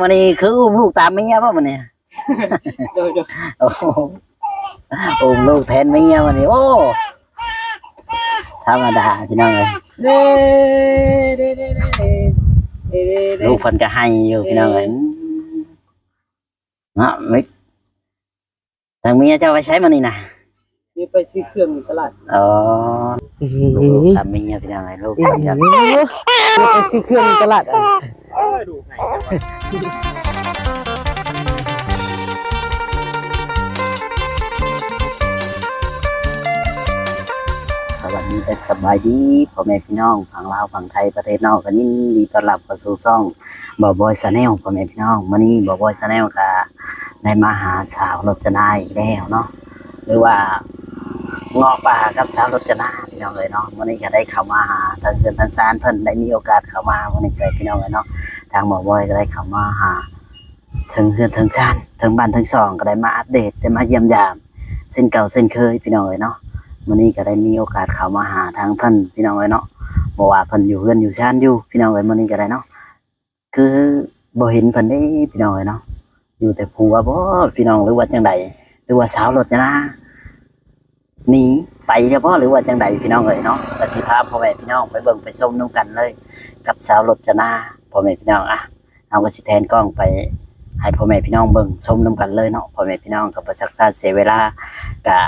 วันนี้คืออุ้มลูกตามเมียป่ะมันเนี่ยโดยโดยโอ้โหอุ้มลูกแทนเมียวันนี้โอ้ธรรมดาพี่น้องเลยเด้เด้เด้เด้เด้เด้เด้ลูกคนก็ให้อยู่พี่น้องเลยเนาะไม่ทางเมียเจ้าไปใช้มันนี่นะนี่ไปซื้อเครื่องอยู่ตลาดอ๋อเฮ้ลูกยตามเมียพี่น้องเลยลูกเฮ้คนก็ยไปซื้อเครื่องอยู่ตลาดอะ ดูไงสวัสดีและสบายดีพ่อแม่พี่น้องฝั่งลาวฝั่งไทยประเทศนอกก็ยินดีต้อนรับเข้าสู่ช่องบอบอยชาแนลพ่อแม่พี่น้องวันนี้บอบอยชาแนลก็ได้มาหาสาวรจนาอีกแล้วเนาะหรือว่า งาะป่ากับสาวรจนาพี่น้องเลยเนาะวันนี้ก็ได้เข้ามาหาทางเพื่อนทางซานเพิ่นได้มีโอกาสเข้ามาวันนี้ก็ได้พี่น้องเลยเนาะทางบอบอยก็ได้เข้ามาหาถึงเพื่อนถึงซานถึงบ้านถึงซองก็ได้มาอัปเดตได้มาเยี่ยมยามเส้นเก่าเส้นเคยพี่น้องเลยเนาะวันนี้ก็ได้มีโอกาสเข้ามาหาทางเพิ่นพี่น้องเลยเนาะบอกว่าเพิ่นอยู่เพื่อนอยู่ชานอยู่ พี่น้องเลยวันนี้ก็ได้เนาะคือบ่เห็นเพิ่นได้พี่น้องเลยเนาะอยู่แต่ผัวบ่พี่น้องหรือว่าจังใดหรือว่าสาวรถจะนะ หนีไปเรียบ่หรือว่าจังใดพี่น้องเลยเนาะก็สิพาพ่อแม่พี่น้องไปเบิ่งไปชมนํกันเลย กับสาวรถจนาพ่อแม่พี่น้องอะเอาก็สิแทนกล้องไปให้พ่อแม่พี่น้องเบิ่งชมนํกันเลยเนาะพ่อแม่พี่น้องกับประชักษาเสียเวลากะ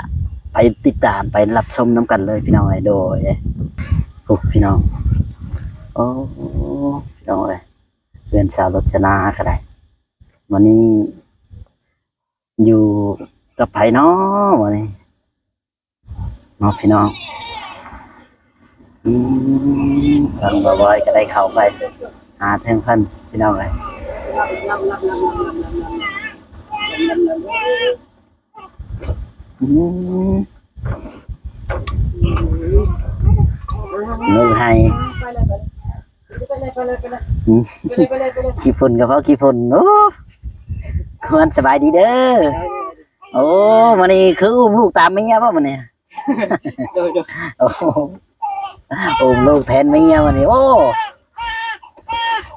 ไปติดตามไปรับชมน้ำกันเลยพี่น้องเอ้ยโดยโอ้พี่น้องโอ้พี่น้องเอ้ยเพื่อนสาวรจนาก็ได้วันนี้อยู่กับไผ่น้อวันนี้ เน้องพี่น้องอืมจังบ่อยๆก็ได้เข้าไป หาเทิงพันพี่น้องเลยอืมมือให้ไปเลยไปเลยไปเลยไปเลยอืมไปเลยไปเลยไปเลยขี้ฝุ่นก็เพราะขี้ฝุ่นโอ้ควรสบายดีเด้อ โอ้มันนี่คืออุ้มลูกตามเมียป่ะมันเนี่ย โอ้โหลูกแทนเมียวันนี้โอ้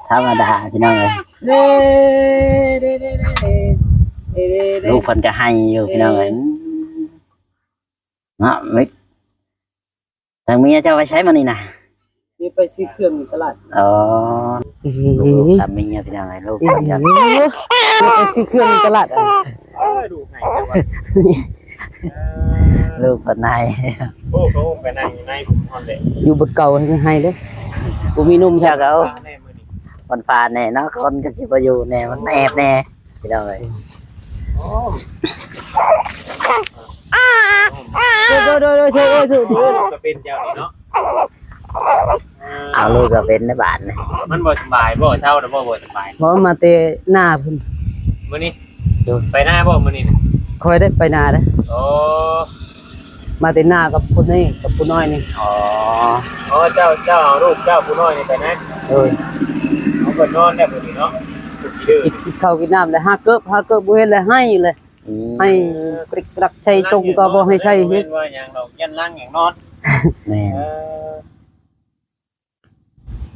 ธรรมดาพี่น้องเลยลูกเพิ่นจะให้อยู่พี่น้องเลยเนาะมิทางเมียจะไปใช้มันนี่นะมีไปซื้อเครื่องอยู่ตลาดอ๋อลูกทำเมียพี่น้องเลยลูกไปซื้อเครื่องอยู่ตลาดอะเออ ลูกคนในโอ้โหไปนั่งอยู่ในผมนอนเลยอยู่บนเก่าให้ให้เด้อกูมีนุ่มใช่เจ้าเขาแน่มือนี่มันผ่านแน่เนาะคนก็สิบอยู่แน่มันแอบแน่พี่น้องเลยโดยโดยโดยโดยโดยโดยโดยก็เป็นเจ้านี่เนาะเอาลูกก็เป็นในบ้านนะมันบ่สบายบ่เช่าแต่บ่บ่สบายเพราะมาเตะหน้าพุ่นมื้อนี้ไปหน้าบ่มื้อนี้น่ะคอยได้ไปนาเด้อโอ้ มาเตะหน้ากับพุ่นนี่กับพุ่นน้อยนี่อ๋อโอ้เจ้าเจ้าเอาลูกเจ้าผู้น้อยนี่ไปนะโดยเอาเพิ่นนอนได้มื้อนี้เนาะสุดที่ดื้อกินกินข้าวกินน้ำเลยห้าเกิบห้าเกิบบ่เห็นเลยให้เลยอืมให้กริกกรักใช้จงก็บ่ให้ใช้เห็เฮ็ดนว่าหยังดอกยันล่างหยังนอนแม่นเออ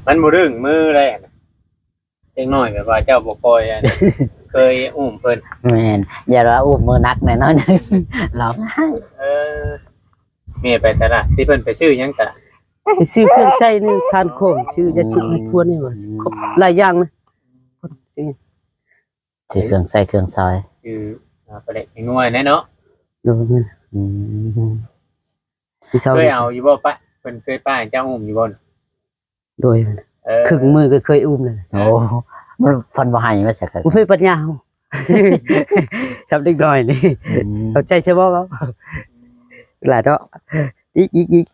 มันบ่ดึงมือแรกน่ะเด็กน้อยแบบว่าเจ้าบ่ปล่อยอันเคยอุ้มเพิ่นแม่นอย่าว่าอุ้มมือนักแน่นอนร้องไห้เออ เมียไปตลาดที่เพิ่นไปซื้อหยังกะไปซื้อเครื่องใช้นี่ทานโคมชื่อยาชุบให้พวนนี่ว่าครบหลายอย่างนะคนซื้อสิเครื่องใส่เครื่องซอยคืออ่าประเด็กหน่วยแน่เนาะดูเงินอืมที่เช้าเคยเอาอยู่บ่ปะเพิ่นเคยป้าให้เจ้าอุ้มอยู่บ่นโดยเออครึ่งมือก็เคยอุ้มเลยโอ้มันฟันบ่ให้ว่าจะเกิดบ่มีปัญญาเอาชอบเด็กน้อยนี่อืมเข้าใจใช่บ่ครับ หลายเนาะอีกอีกอีก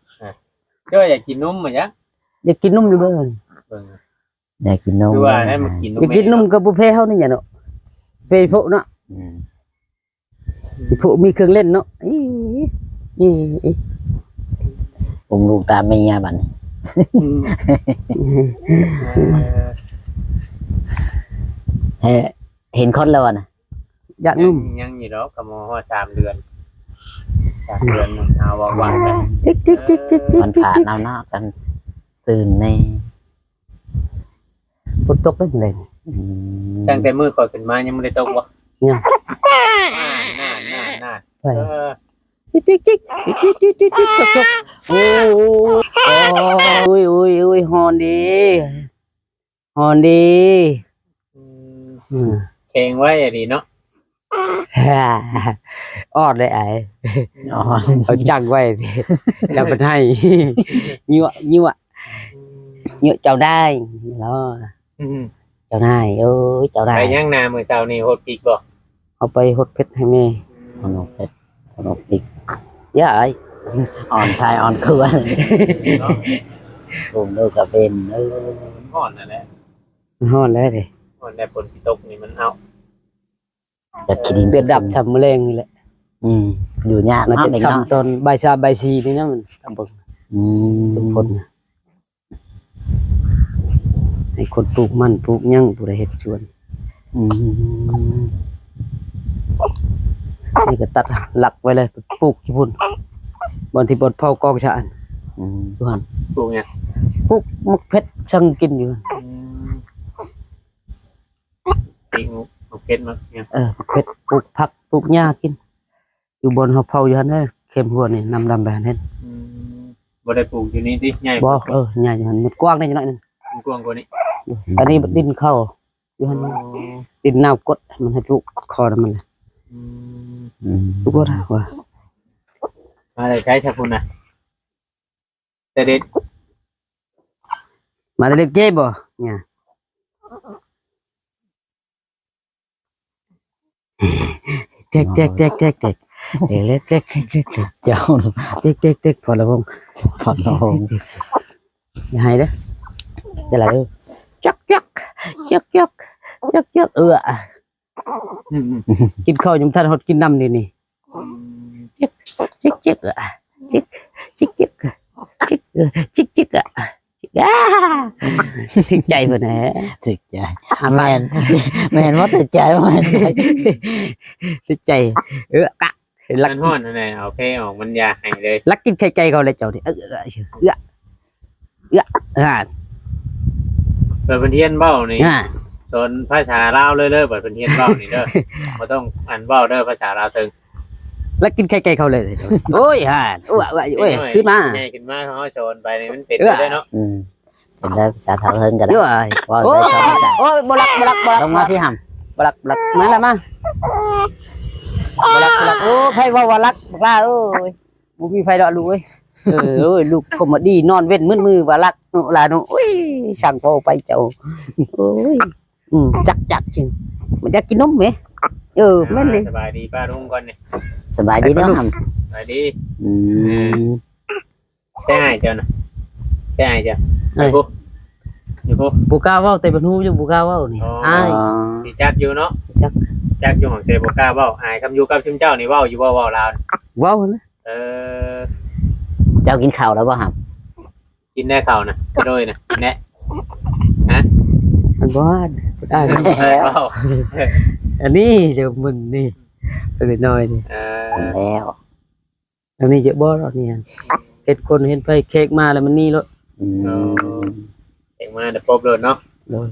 เจ้าอยากกินนมมั้ยจ๊ะอยากกินนมอยู่เบิ่งเบิ่งอยากกินนมคือว่านั่นมันกินนมอยากกินนมกับบุฟเฟ่เฮานี่หยังเนาะเฟย์โฟเนาะอืมพวกมีเครื่องเล่นเนาะอีอีอีอุ้มลูกตามเมียบัดนี้เออเฮ้เห็นคนแล้วอะนะอยากยันุ่งมยังอยู่ดอกก็มฮอด3เดือน สามเดือนมันเอาว่าว่าไปจิ๊กจิ๊กจิ๊กจิ๊กจิ๊กมันจิ๊กผ่านจิ๊กเอาเนาะกัน ตื่นในฝนตกได้เลยอืมตั้งแต่มือก่อนขึ้นมายังไม่ได้ตกบ่เนี่ยน่าน่าน่าไปเออจิ๊กจิ๊กจิ๊กจิ๊กจิ๊กจิ๊กจิ๊กจิ๊กจิ๊กโอ้โอ้ยโอ้ยโอ้ยฮอนดีฮอนดีอืมอืมแข็งไว้อะดีเนาะฮ่า ออดเลยไอ้อ๋อเอาจังไว้ดิแล้วมันให้ยั่วยั่วยั่วเจ้าได้แล้วอืมเจ้านายเอ้ยเจ้าได้ไปย่างนามื้อเช้านี่โหดปีกบ่เอาไปหดเพชรให้แม่ขนมเป็ดขนมอีกย่าไอ้อ่อนชายอ่อนเครือเนาะผมเลิกกับเป็นเออมันฮ้อนนั่นแหละมันฮ้อนแล้วดิฮ้อนแต่ฝนสิตกนี่มันเอา จะกินเบียดดับช้ำมะเร็งนี่แหละอืมอยู่ยากมันเนาะจะเด็กเนาะซ้ำตอนใบายชาใบายซีนี่นะมันตำบลอืมทุกคนนะให้คนปลูกมันปลูกหยั่งผู้ใดเฮ็ดสวนอืมนี่ก็ตัดหลักไว้เลยปลูกที่พุ่นบอนที่บนเผากองชะอันอืมอยู่หั่นปลูกไงปลูกมักเพชรสั่งกินอยู่หั่นปีกโอ เคมาเนี่ยเออมักเพชรปลูกผักปลูกหญ้ากิน อยู่บนเฮาเผาอยู่หั่นเด้อเข้มหัวนี่นำดำแบนเห็นอืมบ่ได้ปลูกอยู่นี่ติใหญ่บ่เออหญ้าอยู่หั่นมันกว้างได้จังหน่อยหนึงมันกว้างกว่านี้อันนี้ดินเข้าอยู่หั่นดินน้ำกดมันให้ปลูกคอมันอืมอืมปลูกบ่ได้ว่ามาเลยใช้ชาคุณน่ะแต่เด็ดมาได้เล็กเก้บ่เนี่ย เจ๊กเจ๊กเจ๊กเจ๊กเจ๊กเล็กเจ๊กเจ๊กเจ๊กเจ๊กเจ้าเจ๊กเจ๊กเจ๊กพอแล้วผ มผ่อนลงอย่าให้เด้อจะไหลเด้อจักจักจักจักจักจักเอออืมอืมกินข้าวยังทันหดกินน้ำนี่นี่จิกจิกอะจิกจิกจิกจิกเออจิกจิกอะจิกอ่าถึงใจเพิ่นแหละติดใจหาแมบ้านนแมนว่าติดใจว่าแมนถึงใจ เออกะลักมันฮ้อนนั่นแหละเอาแค่ออกมันยาให้เลยลักกินไข่ไก่เขาเลยเจ้านี่เออเออเชื่อเออเอออ่าเปิดเป็นเทียนเบ้านี่อ่าสอนภาษาลาวเลยเด้อเปิดเป็นเทียนเบ้านี่เด้อบ่ต้องอ่านเบ้าเด้อภาษาลาวถึง ลักกินไข่ไก่เขาเลยเจ้านี่โอ้ยห่าโอ้ยโอ้ยโอ้ยขึ้นมาใหญ่ขึ้นมาเขาเอาโชนไปนี่มันเป็นเออไปได้เนาะอืมเป็นได้ภาษาทางเฮิงกันโอ้ยว่าโอ้ได้ยชอบภาษาโอ้ยบลักบลักบลักลงมาที่หบลักบลักมาแล้วมาบลักบลักโอ้ไผว่าว่ารักบักล่าเอ้ยบ่มีไผดอกลูกเอ้ยเออเอ้ยลูกคอมเมดี้นอนเว้นมืดมือว่ารักหนูหลานหนูโอ้ยสั่งพ่อไปเจ้าโอ้ยอืมจักจักจริงมันจะกินนมไหม เออแม่นเลยสบายดีป้าลุงก่อนนี่ำสบายดีเนาะหสบายดีำอืมใช่เจ้าน่ะใช่เจ้าไปปุ๊อยู่ปุ๊บุกล้าเว้าแต่บรรฮูอยู่บุกล้าเว้านี่อ๋ออ้ายอ๋อสิจักอยู่เนาะจักจักอยู่ของเจบ่กล้าเว้าอายคำอยู่กับชุมเจ้านี่เว้าอยู่เว้าเว้าลาวนี่เว้านะเออเจ้ากินข้าวแล้วป่ะครับกินได้ข้าวน่ะโดยน่ะแนะอันบ้านได้เว้า อันนี้เดี๋ยวมันนี่เป็นน้อยนี่เอแล้วอันนี้เยอะบ่หรอกเนี่ยเห็นคนเห็นไผเค้กมาแล้วมันนี่แล้วอืมเองมาเดี๋ยวพบเลยเนาะโดย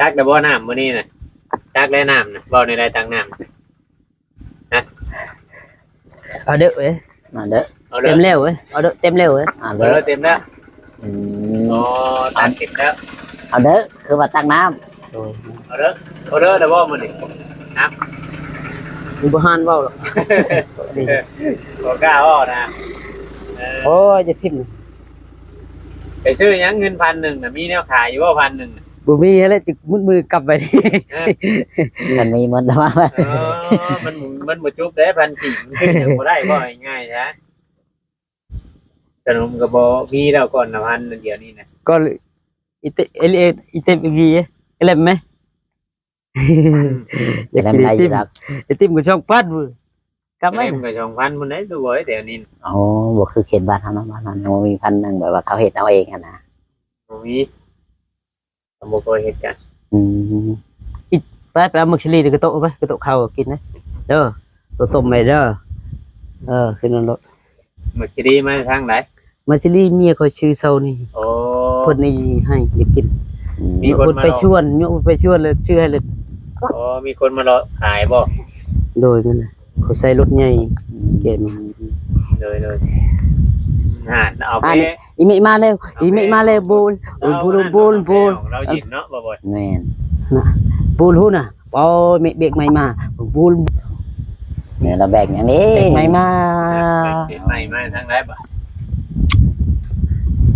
จักเดี๋ยวบ่น้ำมื้อนี้น่ะจักแล้วน้ำน่ะบ่ในใดตังน้ำเอาเด้อเว้ยมาเด้อเอาเด้เต็อมแล้วเว้ยเอาเด้อเต็มแล้วเว้ยเอาเอาเด้อเด้อเต็มแล้วอืมอ๋อตันติดแล้วเอาเด้อคือว่าตักน้ เอาเด้อเอาเด้อเดี๋ยวบ่มื้อนี้มีบ่ฮานเว้าหรอกนี่บ่กล้าเว้านะเออโอ้ยจะทิ่มไปซื้อหยังเงินพันหนึ่งน่ะมีแนวขายอยู่บ่พันหนึ่งน่ะบ่มีแล้วจึมุดมือกลับไปนี่เออำมันมีหมดแล้วว่าอ๋อมันหมุนมันบ่จุบได้พันกิ่งซื้อหยังบ่ได้บ่ง่ายๆนะขนมก็บ่มีแล้วก่อนนะพันเดี๋ยวนี้นะก็อีเตเอเลอีเตอีกี เอเลมไหมอยากแล้วกินได้ไออติยู่มแล้วไอติมกับช่องพัดมือกลับไหมเล่มก็2,000พุ่นได้ตัวบ่เดี๋ยวนี้โอ้บ่คือเขตบ้านทำน้ำบ้านนั้นโอ้มีพันหนึ่งแบบว่าเขาเห็ดเอาเองอะนะบ่มีก็บ่เคยเฮ็ดกันอืมไปไปเอาหมึกชลีกระโตะไปกระโตะข้าวกินนะเด้อตัวต้มไปเด้อเออขึ้นรถมันสิดีมาทางไหนมาชลีเมียเขาชื่อเซานี่โอ้เพิ่นนี่ให้อยากกิน มีมีคคนนมาไปชวนมีคนไปชวนเลยชื่อให้เลยอ๋อมีคนมารอขายบ่โดยมันน่ะเขาใส่รถใหญ่เกมเลยเลยห่านเอาไปอ่านี่อีเมะมาแล้วอีเมะมาแล้วบูลบูลบูลบูลบูลเราหยินเนาะบ่บ่อยแม่นบูลหูน่ะปอเมะเบกใหม่มาบูลเนี่ยเราแบ่งอย่างนี้ เบกใหม่มาเห็นใหม่มาทางไหนบ่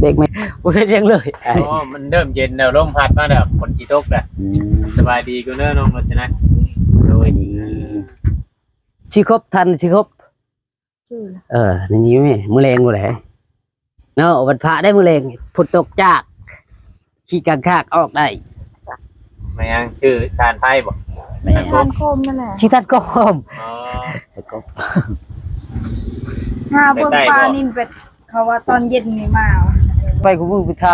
เบกใหม่บ่เฮ็ดหยังเลยอ๋อมันเริ่มเย็นแล้วลมพัดมาแล้วฝนสิตกแล้วอืมสบายดีกูเด้อน้องรจนะโดยดีชิครบทันชิครบชื่อเออในนี้แม่มื้อแรงบ่แหละเนาะวันพระได้มื้อแรงฝนตกจากขี้กางคากออกได้มายังชื่อทานไพ่บ่แม่ทานโคมนั่นแหละชิตัดก็หอมอ๋อ สกบ หาเบิ่งปลานินเป็ดเขาว่าตอนเย็นนี่มา ไปกูมึงไปท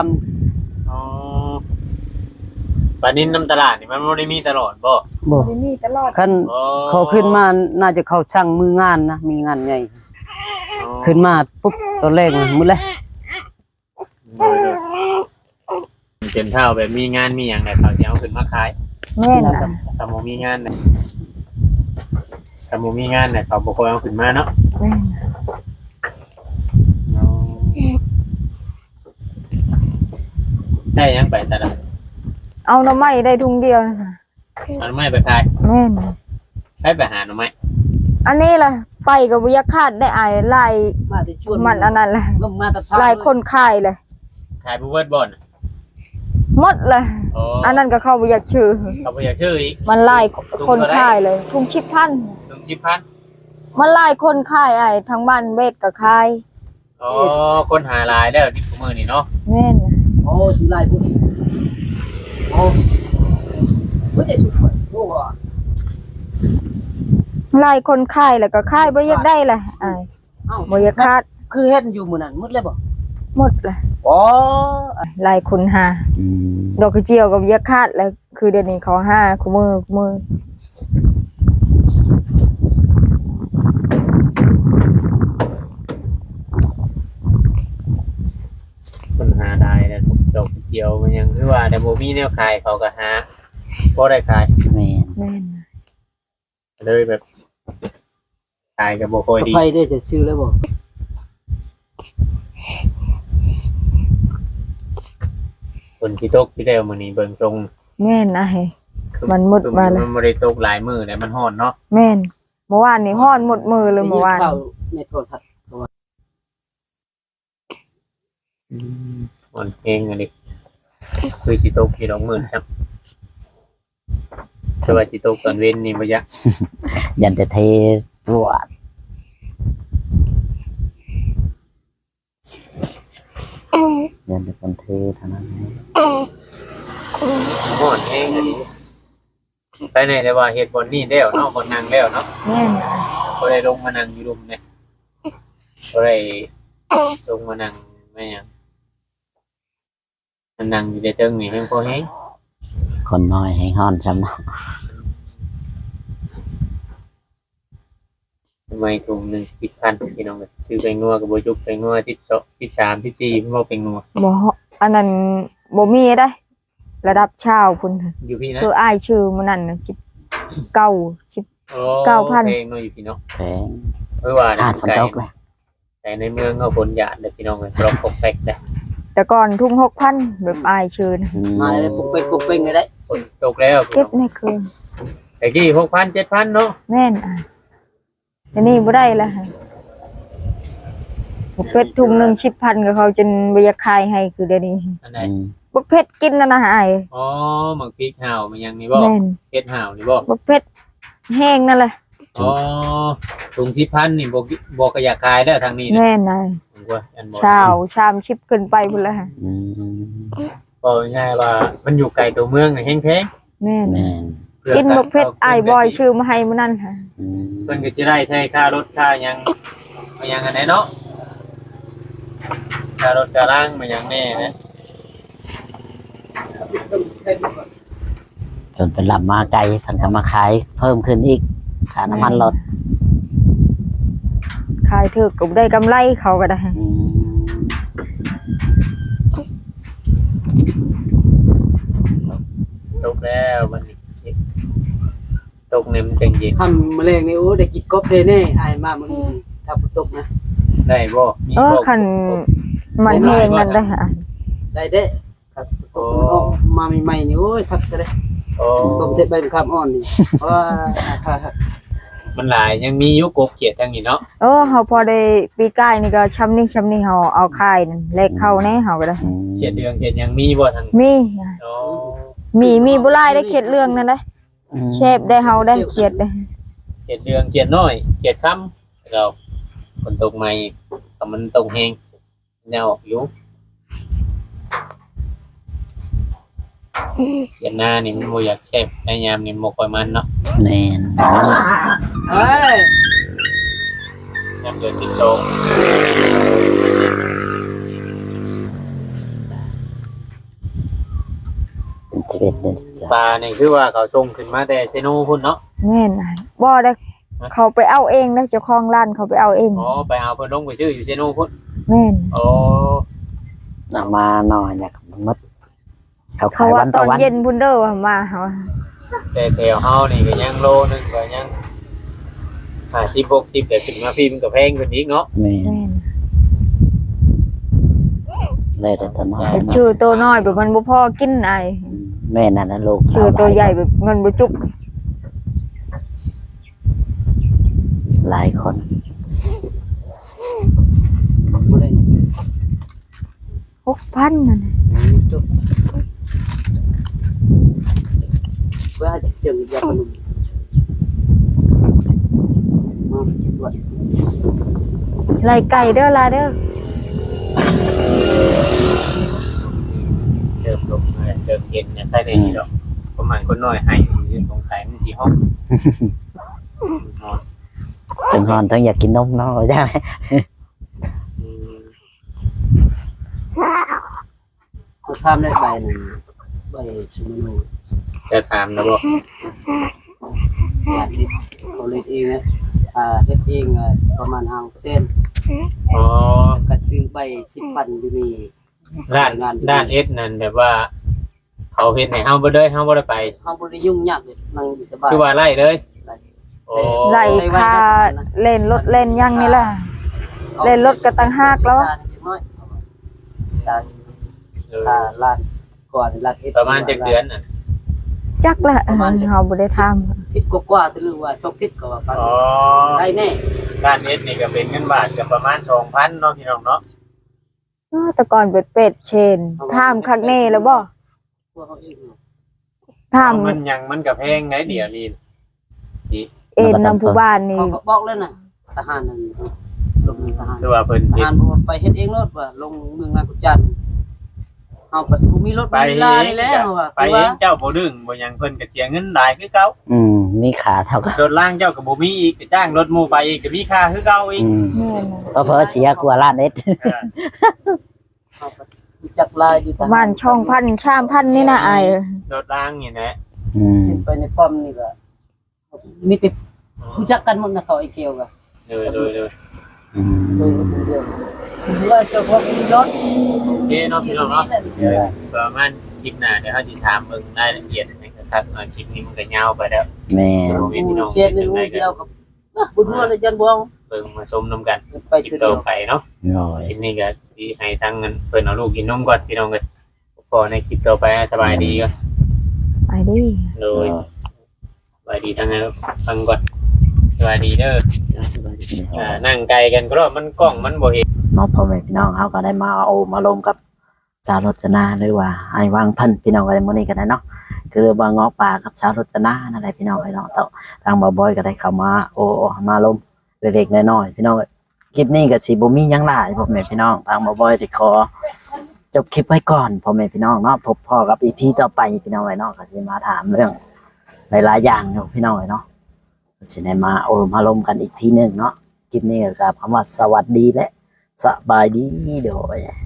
ำอ๋อปลานินน้ำตลาดนี่มันบ่ได้มีตลอดบ่บ่บ่ได้มีตลอดคันอ๋อเขาขึ้นมาน่าจะเขาช่างมืองานนะมีงานใหญ่อ๋อขึ้นมาปุ๊บตอนแรกนะมือแรกโดยโดยเป็นเท่าแบบมีงานมีอย่างไรเขาจะเอาขึ้นมาขาย แม่น่ะถ้าโมมีงานเนี่ยถ้าโมมีงานเนี่ยเขาบอกว่าเอาขึ้นมาเนาะแม่น่ะ ได้ยังไปแต่ละเอาหน่อไม้ได้ทุงเดียวนะคะมันไม่ไปขายแม่น่ะให้ไปหาหน่อไม้อันนี้ล่ะไปกับวิยาคาดได้อายลายมาจะชวนมันอันนั้นแหละลงมาแตะทางลายคนขายเลยขายบูเวิร์ดบอลหมดเลยอ๋ออันนั้นก็เข้าบ่อยากชื่อ เขาไปอยากชื่ออีกมันลายคนขายเลยทุ่งชิบพันหนึ่งชิพันมันลายคนขายไอ้ทั้งบ้านเวทก็ขายอ๋อคนหาลายแล้วที่ขมือนี่เนาะแม่น่ะ โอ้สิลายพุ่นโอ้ไม่ได้สุดคนโอ้ว่ะลายคนขายแล้วก็ขายบ่อยากได้เลยไอ้เอ้าบ่อยากคาดคือเฮ็ดอยู่มื้อนั้นหมดเลยบ่หมดเลยอ๋อลายคนหาอืมดอกกระเจียวกับยาคาดแล้วคือเดี๋ยวนี้เขาห้าคุมือคุมือ คนหาได้แล้วด อกเจียวมันยังคือว่าแต่โมมีแนวขายเขาก็หาพอได้ขายแม่นแม่นเลยแบบขายกับโบคอยดีไปได้จะชื่อแล้วบ่คนที่ตกที่ได้วมื้อนี้เบิ่งตรงแม่นนะเฮ้ยมันมืดมาแล้ว มันบ่ได้ตกหลายมื้อแล้วมันฮ้อนเนาะแม่นเมื่อวานนี่ห้อนหมดมือเลยเมื่อวานข้ในโทรทัศน์ฮ้อนเองอันนี้ คือสิตกที่ดอกมื้อครับแต่ว่าสิตกตอนเว้นนี่บ่ยะยันแต่เทรวดยันแต่คนเทเท่านั้นเองฮ้อนเองอันนี้ไปไหนแต่ว่าเฮ็ดบอนนี่แล้วเนาะบอนนั่งแล้วเนาะแม่นนะบ่ได้ลงมานั่งอยู่รุมเนี่ยบ่ได้ลงมานั่งแม่หยัง มันนั่งอยู่แต่เทิงนี่แฮงพอแฮงคนน้อยให้ห้อนจำเนาะทำไมถุงหนึง10,000พี่น้องเอ้ยซื้อไปงัวก็บ่จุกไปงัว12 13 14เพิ่นบ่ไปงัวบ่อันนั้นบ่มีได้ ระดับเช้าพุ่นเถอะอยู่พี่นะคืออ้ายชื่อมันนั่นน่ะ10เก้าสิบ โอ้เก้าพัน เพลงเนาะอยู่พี่เนาะแพงเมื่อวานอ่านฝนไก่ตกเลยแต่ในเมืองก็ฝนหยาดเลยพี่น้องเลยกรอบปกแปกเลย แต่ก่อนทุ่ง6,000แบบอ้ายชื่อนะอืมมาเลยปุกเป้งปุกเป้งเลยได้ฝนตกแล้วพี่เก็บน้องในคืนแต่กี้หกพันเจ็ดพันเนาะแม่นอะอันนี้บ่ได้ละฮะบุกเพชรถุงหนึง10,000ก็เขาจนบ่อยากขายให้คือเดี๋ยวนี้อันไหนอืมบุกเพชรกินนั่นนะอ้ายอ๋อหมักพริกห่าวมันยังนี่บ่แม่นเพชรห่าวนี่บ่บุกเพชรแห้งนั่นแหละอ๋อถุงสิบพันนี่บอกบอกกระยากายแล้วทางนี้นะแม่นาย ผมว่าอันบ่ชาวชามชิปขึ้นไปพุ่นละฮะอืมก็ง่ายว่ามันอยู่ไกลตัวเมืองนี่แห้งแพงแม่นแม่นพื่กินบุกเพชรไอ้ายบอยชื่อมาให้มื้อนั้นฮะอืมเพิ่นก็สิได้ใช้ค่ารถค่าหยังมาหยังอันไหนเนาะค่ารถค่าล่างมาหยังแน่นะจนเป็นหลับมาไกลเพันก็มาขายเพิ่มขึ้นอีกค่าน้ำมันลด ขายถึกก็ได้กำไรเขาก็ได้อืมตกเนี่ยมันจังเย็นทำแมลงนี่โอ้ได้กินกบได้แน่อายมามื้อนี้ถ้าฝนตกนะได้บ่มีเออบ่คันมันแห้งนั่นได้หะได้เด้ครับฝนตกมันออกมาใหม่ๆนี่โอ้ยทักก็ได้โอ้ต้มเสร็จใบมะขามอ่อนนี่ว่า มันหลายยังมีอยุกบเขียดทางนี้เนาะเออเฮาพอได้ปีกายนี่ก็ชำนี่ชำนี่เฮาเอาคายนั่นเลขเข้าแน่เฮาก็ได้อืมเขียดเดืองเขียดยังมีบ่ทางมีโอ้มีมีบุหลายได้เขียดเรื่องนั่นได้เชฟได้เฮาได้เขียดได้เขียดเดืองเขียดน้อยเขียดค่ำเราคนตกใหม่แต่มันตกแหงแนวออกอยู่ เขียดหน้านี่มันบ่อยากแคบในยามนี่บ่ค่อยมันเนาะแม่นเอ้ยยามเดือนติดโตกเป็นชีวิตเดินจ้ะปลานี่คือว่าเขาส่งขึ้นมาแต่เซโนพุ่นเนาะ แม่นอะบ่ได้เขาไปเอาเองนะเจ้าของร้านเขาไปเอาเอง อ๋อไปเอาเพิ่นลงไปชื่ออยู่เซโนพุ่นแม่นโอ้เอามาหน่อยอยากมันมด เขาเขาขายว่าวันตต่ออนวันเย็นพุ่นเด้อว่ามาเฮาแต่แถวเฮานี่ก็ยังโลนึงก็ยังห้าสิบหกสิบแต่ขึ้นมาพี่มันก็แพงกว่านี้เนาะแม่นแม่นเลยแต่ตัวน้อยแต่ชื่อตัวน้อยแบบมันบ่พอกินไอแม่นั่นนะลูกชื่อตัวใหญ่แบบเงินบ่จุกหลายคนบ่ได้นะ6,000นั่นน่ะ จบ ว่าจะเจออีกอย่างหนึงอ๋อตรวจไล่ไก่เด้อล่ะเด้อเติมลงมาเติมเย็นเนี่ยใช่ได้นี่ดอกประมาณคนน้อยให้อยู่ตรงสายมันสีห้องนอนจังหอนต้องอยากกินนมเนาะได้ไหมอืมเขาทำได้ใบหนึง ใบชิมโนจะถามนะบอกอยากเฮ็ดเขาเล็ดเองนะอ่าเฮ็ดเองอะประมาณ5เส้นอ๋อก็ซื้อใบ10,000อยู่นี่ด้านด้านเอสนั่นแบบว่า เขาเฮ็ดให้เฮาบ่ได้เฮาบ่ได้ไปเฮาบ่ได้ยุ่งยากเลยนั่งอยู่สบายคือว่าไล่เลยโอ้ไล่ค่าเล่นรถเล่นยังนี่ล่ะ เล่นรถก็ตั้งหากแล้วสร้างค่าล้าน ก่อนล้านเอ็ดประมาณจักเดือนน่ะจักละเออเฮาบ่ได้ทำทิศกว่าๆแต่รู้ว่าชกทิศก็ว่าไปอ๋อได้แน่ด้านเอสนี่ก็เป็นเงินบาทก็ประมาณ2,000เนาะพี่น้องเนาะเออแต่ก่อนเป็ดเป็ดเชนถามคักแน่แล้วบ่พวกเขาเองถามมันยังมันก็แพงไงเดี๋ยวนี้เอ็นนำผู้บ้านนี่เขาก็บอกแล้วน่ะทหารนั่นลงทหารคือว่าเพิ่นทเฮ็ดหารบอกว่าไปเฮ็ดเองรถว่าลงเมืองนากุจันทร์ เอาไปบ่มีรถไปมีเอลางนี่แหล้วว่าไปเองเจ้าบ่ดึงบ่หยังเพิ่นก็เสียเงินหลายคือเก่าอืมมีขาเท่ากันรถล่างเจ้าก็บ่มีอีกไปจ้างรถหมู่ไปอีกก็มีค่าคือเก่าอีกอืมแม่นน่ะก็เพอเสียกลัวล้านเอ็ดเออเอาไปรู้จักลายอยู่ทประหารมาณช่องพันชามพันนี่นะไอายรถล่างนี่แหละอืมเห็นไปในป้อมนี่ก็มีแต่รู้จักกันหมดนะเขาไอ้เกียวก็โดยโดยโดยอืโดยมคนเดีย วว่าเจ้าของมีรถโอเคเนาะพี่น้องเนาะเออประมาณคลิปหน้าเดี๋ยวเฮาสิถามเบิ่งรายละเอียดนะครับเนาะคลิปนี้มันก็ยาวไปแล้วแม่โรงเรียนพี่น้องเชียนในรูเดียวกับบุญวัวเลยจันบวงเบิ่งมาชมนํกันไปคลิปคือต่เดีอยวไปเนาะหน่อยคลิปนี้ก็สิให้ทั้งเงินเพิ่นเอาลูกกินนมก่อนพี่น้องก็พอในคลิปต่อไปสบายดีก็ไปดิโดยสบายดีทั้งนั้นฟังก่อน สบายดีเด้ออ่านั่งไกลกันก็มันกล้องมันบ่เห็นเนาะพ่อแม่พี่น้องเขาก็ได้มาเอามาลงกับสาวรจนาหรือว่าไอ้วางพันธุ์พี่น้องอะไรมื้อนี้ก็ได้เนาะคือเว่าเงาะปลากับสาวรจนานั่นแหละพี่น้องไอ้น้องเต้าทางบ่าวบอยก็ได้เข้ามาโอ้มาลมเล็กๆน้อยๆพี่น้องคลิปนี้ก็สิบ่มีหยังหลายพ่อแม่พี่น้องทางบ่าวบอยได้ขอจบคลิปไว้ก่อนพ่อแม่พี่น้องเนาะพบพ่อกับอีพีต่อไปพี่น้องไอ้เนาะก็สิมาถามเรื่องหลายๆอย่างอยู่พี่น้องไอ้เนาะ ก็สิได้มาโอมาลมกันอีกทีหนึ่งเนาะคลิปนี้ก็กราบคำว่าสวัสดีและสบายดีเด้อ